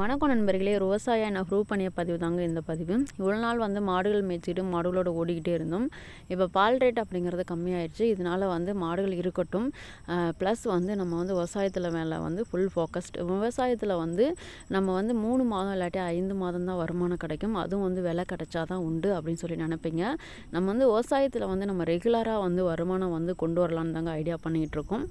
வணக்கம் நண்பர்களே. விவசாயம் என்ன ப்ரூவ் பண்ணிய பதிவு தாங்க இந்த பதிவு. இவ்வளோ நாள் வந்து மாடுகள் மேய்ச்சிட்டு மாடுகளோட ஓடிக்கிட்டே இருந்தோம். இப்போ பால் ரேட் அப்படிங்கிறது கம்மியாயிடுச்சு இதனால் வந்து மாடுகள் இருக்கட்டும். ப்ளஸ் வந்து நம்ம வந்து விவசாயத்தில் மேலே வந்து ஃபுல் ஃபோக்கஸ்ட் விவசாயத்தில் வந்து நம்ம வந்து மூணு மாதம் இல்லாட்டி ஐந்து மாதம் தான் வருமானம் கிடைக்கும். அதுவும் வந்து விலை கிடைச்சா தான் உண்டு அப்படின்னு சொல்லி நினைப்பீங்க. நம்ம வந்து விவசாயத்தில் வந்து நம்ம ரெகுலராக வந்து வருமானம் வந்து கொண்டு வரலான்னு தாங்க ஐடியா பண்ணிகிட்ருக்கோம்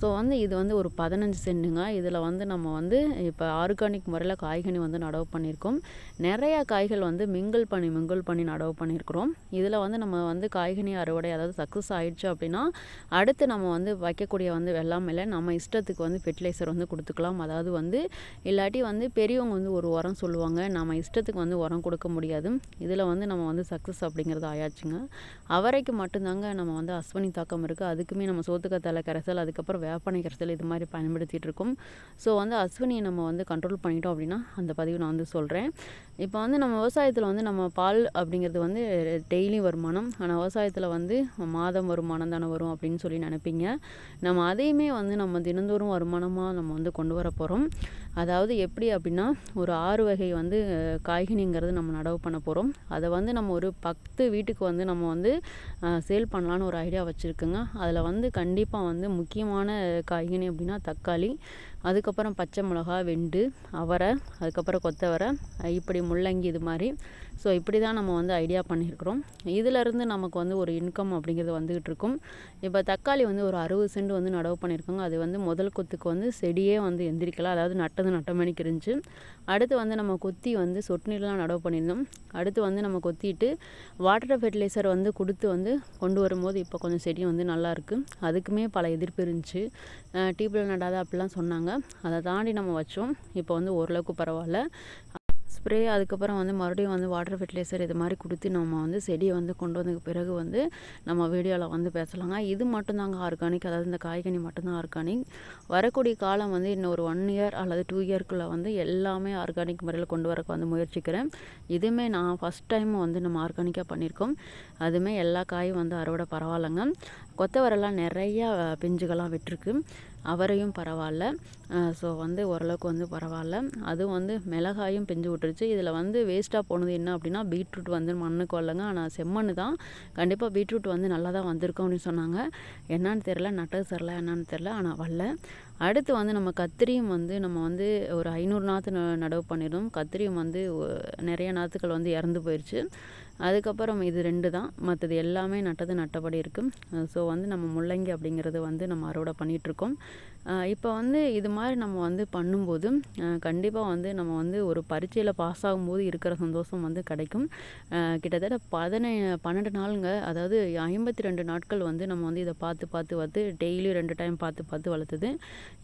ஸோ வந்து இது வந்து ஒரு பதினஞ்சு சென்ட்டுங்க இதில் வந்து நம்ம வந்து இப்போ ஆர்கானிக் முறையில் காய்கனி வந்து நடவு பண்ணியிருக்கோம். நிறையா காய்கள் வந்து மிங்கிள் பண்ணி மிங்கிள் பண்ணி நடவு பண்ணியிருக்கிறோம். இதில் வந்து நம்ம வந்து காய்கனி அறுவடை அதாவது சக்ஸஸ் ஆகிடுச்சு அப்படின்னா அடுத்து நம்ம வந்து வைக்கக்கூடிய வந்து வெள்ளாமையில் நம்ம இஷ்டத்துக்கு வந்து ஃபெர்டிலைசர் வந்து கொடுத்துக்கலாம். அதாவது வந்து இல்லாட்டி வந்து பெரியவங்க வந்து ஒரு உரம் சொல்லுவாங்க நம்ம இஷ்டத்துக்கு வந்து உரம் கொடுக்க முடியாது. இதில் வந்து நம்ம வந்து சக்ஸஸ் அப்படிங்கிறது ஆயாச்சுங்க. அவரைக்கு மட்டும்தாங்க நம்ம வந்து அஸ்வினி தாக்கம் இருக்குது அதுக்குமே நம்ம சோத்துக்கத்தலை கரைசல் அதுக்கப்புறம் வேப்பனை கரைசல் இது மாதிரி பயன்படுத்திகிட்டு இருக்கோம். ஸோ வந்து அஸ்வினியை நம்ம வந்து கண்ட்ரோல் பண்ணி வாங்கிட்டோம் அப்படின்னா அந்த பதிவு நான் வந்து சொல்கிறேன் இப்போ வந்து நம்ம விவசாயத்தில் வந்து நம்ம பால் அப்படிங்கிறது வந்து டெய்லி வருமானம். ஆனால் விவசாயத்தில் வந்து மாதம் வருமானம் தானே வரும் அப்படின்னு சொல்லி நினைப்பீங்க. நம்ம அதையுமே வந்து நம்ம தினந்தோறும் வருமானமாக நம்ம வந்து கொண்டு வர போகிறோம் அதாவது எப்படி அப்படின்னா ஒரு ஆறு வகை வந்து காய்கனிங்கிறது நம்ம நடவு பண்ண போகிறோம் அதை வந்து நம்ம ஒரு பத்து வீட்டுக்கு வந்து நம்ம வந்து சேல் பண்ணலான்னு ஒரு ஐடியா வச்சுருக்குங்க. அதில் வந்து கண்டிப்பாக வந்து முக்கியமான காய்கனி அப்படின்னா தக்காளி அதுக்கப்புறம் பச்சை மிளகா வெண்டு அவரை அதுக்கப்புறம் கொத்தவரை இப்படி முள்ளங்கி இது மாதிரி. ஸோ இப்படி தான் நம்ம வந்து ஐடியா பண்ணியிருக்கிறோம் இதிலேருந்து நமக்கு வந்து ஒரு இன்கம் அப்படிங்கிறது வந்துகிட்டு இருக்கும். இப்போ தக்காளி வந்து ஒரு அறுபது சென்ட் வந்து நடவு பண்ணியிருக்கோங்க அது வந்து முதல் கொத்துக்கு வந்து செடியே வந்து எந்திரிக்கலாம் அதாவது நட்டது நட்டமணிக்கு இருந்துச்சு. அடுத்து வந்து நம்ம கொத்தி வந்து சொட்டு நீர்லாம் நடவு பண்ணியிருந்தோம். அடுத்து வந்து நம்ம கொத்திட்டு வாட்டர் ஃபெர்டிலைசர் வந்து கொடுத்து வந்து கொண்டு வரும்போது இப்போ கொஞ்சம் செடி வந்து நல்லாயிருக்கு அதுக்குமே பல எதிர்ப்பு இருந்துச்சு. டியூப்ல நடாத அப்படிலாம் சொன்னாங்க. அதை தாண்டி நம்ம வச்சோம். இப்போ வந்து ஓரளவுக்கு பரவாயில்ல. ஸ்ப்ரே அதுக்கப்புறம் வந்து மறுபடியும் வந்து வாட்டர் ஃபெர்டிலைசர் இது மாதிரி கொடுத்து நம்ம வந்து செடியை வந்து கொண்டு வந்ததுக்கு பிறகு வந்து நம்ம வீடியோவில் வந்து பேசலாங்க. இது மட்டும்தாங்க ஆர்கானிக் அதாவது இந்த காய்கனி மட்டும்தான் ஆர்கானிக் வரக்கூடிய காலம் வந்து இன்னும் ஒரு ஒன் இயர் அல்லது டூ இயர்க்குள்ளே வந்து எல்லாமே ஆர்கானிக் முறையில் கொண்டு வரக்கு வந்து முயற்சிக்கிறேன். இதுவுமே நான் ஃபஸ்ட் டைம் வந்து நம்ம ஆர்கானிக்காக பண்ணியிருக்கோம் அதுவுமே எல்லா காயும் வந்து அறுவடை பரவாயில்லைங்க. கொத்தவரெல்லாம் நிறையா பிஞ்சுகள்லாம் விட்டுருக்கு. அவரையும் பரவாயில்ல. ஸோ வந்து ஓரளவுக்கு வந்து பரவாயில்ல. அதுவும் வந்து மிளகாயும் பிஞ்சு விட்டுருச்சு. இதில் வந்து வேஸ்ட்டாக போனது என்ன அப்படின்னா பீட்ரூட் வந்து மண்ணுக்கு வரலங்க ஆனால் செம்மண் தான். கண்டிப்பாக பீட்ரூட் வந்து நல்லா தான் வந்திருக்கும் அப்படின்னு சொன்னாங்க. என்னான்னு தெரில நட்டது சரில என்னான்னு தெரில ஆனால் வரல. அடுத்து வந்து நம்ம கத்திரியும் வந்து நம்ம வந்து ஒரு ஐநூறு நாற்று ந நடவு பண்ணிடும் கத்திரியும் வந்து நிறைய நாற்றுக்கள் வந்து இறந்து போயிடுச்சு அதுக்கப்புறம் இது ரெண்டு தான். மற்றது எல்லாமே நட்டது நட்டபடி இருக்குது ஸோ வந்து நம்ம முள்ளங்கி அப்படிங்கிறது வந்து நம்ம அறுவடை பண்ணிகிட்ருக்கோம் இப்போ வந்து இது மாதிரி நம்ம வந்து பண்ணும்போது கண்டிப்பாக வந்து நம்ம வந்து ஒரு பரீட்சையில் பாஸ் ஆகும்போது இருக்கிற சந்தோஷம் வந்து கிடைக்கும். கிட்டத்தட்ட பதினை பன்னெண்டு நாளுங்க அதாவது ஐம்பத்தி ரெண்டு நாட்கள் வந்து நம்ம வந்து இதை பார்த்து பார்த்து பார்த்து டெய்லி ரெண்டு டைம் பார்த்து பார்த்து வளர்த்துது.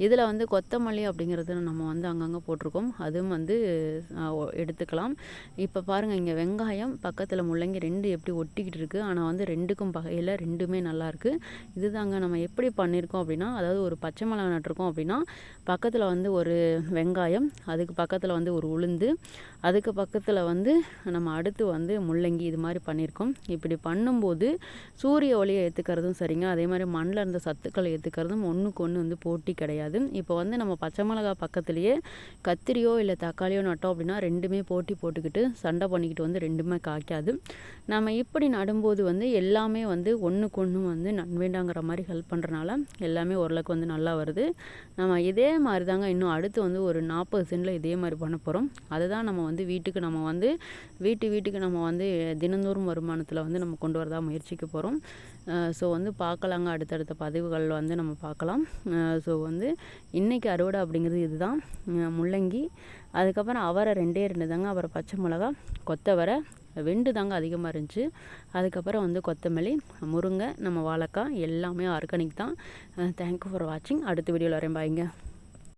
இதில் வந்து கொத்தமல்லி அப்படிங்கிறது நம்ம வந்து அங்கங்கே போட்டிருக்கோம். அதுவும் வந்து எடுத்துக்கலாம். இப்போ பாருங்கள் இங்கே வெங்காயம் பக்கத்தில் முள்ளங்கி ரெண்டு எப்படி ஒட்டிக்கிட்டு இருக்குது ஆனால் வந்து ரெண்டுக்கும் பகையில் ரெண்டுமே நல்லாயிருக்கு இதுதாங்க நம்ம எப்படி பண்ணியிருக்கோம் அப்படின்னா அதாவது ஒரு பச்சை மிளகா நட்டிருக்கோம் அப்படின்னா பக்கத்தில் வந்து ஒரு வெங்காயம் அதுக்கு பக்கத்தில் வந்து ஒரு உளுந்து அதுக்கு பக்கத்தில் வந்து நம்ம அடுத்து வந்து முள்ளங்கி இது மாதிரி பண்ணியிருக்கோம். இப்படி பண்ணும்போது சூரிய ஒளியை ஏற்றுக்கிறதும் சரிங்க. அதே மாதிரி மண்ணில் இருந்த சத்துக்களை ஏற்றுக்கிறதும் ஒன்றுக்கு ஒன்று வந்து போட்டி கிடையாது கிடையாது. இப்போ வந்து நம்ம பச்சை மிளகா பக்கத்துலேயே கத்திரியோ இல்லை தக்காளியோ நட்டோம் அப்படின்னா ரெண்டுமே போட்டி போட்டுக்கிட்டு சண்டை பண்ணிக்கிட்டு வந்து ரெண்டுமே காய்க்காது. நம்ம இப்படி நடும்போது வந்து எல்லாமே வந்து ஒன்றுக்கு ஒன்று வந்து நன்வேண்டாங்கிற மாதிரி ஹெல்ப் பண்ணுறனால எல்லாமே ஓரளவுக்கு வந்து நல்லா வருது. நம்ம இதே மாதிரி தாங்க இன்னும் அடுத்து வந்து ஒரு நாற்பது சென்டில் இதே மாதிரி பண்ண போகிறோம் அதுதான் நம்ம வந்து வீட்டுக்கு நம்ம வந்து வீட்டு வீட்டுக்கு நம்ம வந்து தினந்தோறும் வருமானத்தில் வந்து நம்ம கொண்டு வரதா முயற்சிக்க போகிறோம் ஸோ வந்து பார்க்கலாங்க. அடுத்தடுத்த பதிவுகள் வந்து நம்ம பார்க்கலாம். ஸோ வந்து இன்றைக்கி அறுவடை அப்படிங்கிறது இதுதான். முள்ளங்கி. அதுக்கப்புறம் அவரை ரெண்டே ரெண்டு தாங்க. அப்புறம் பச்சை மிளகா கொத்தவரை வெண்டு தாங்க அதிகமாக இருந்துச்சு. அதுக்கப்புறம் வந்து கொத்தமல்லி முருங்கை நம்ம வாழைக்காய் எல்லாமே ஆர்கானிக் தான். தேங்க்யூ ஃபார் வாட்சிங் அடுத்த வீடியோவில் வரேன் பாய்ங்க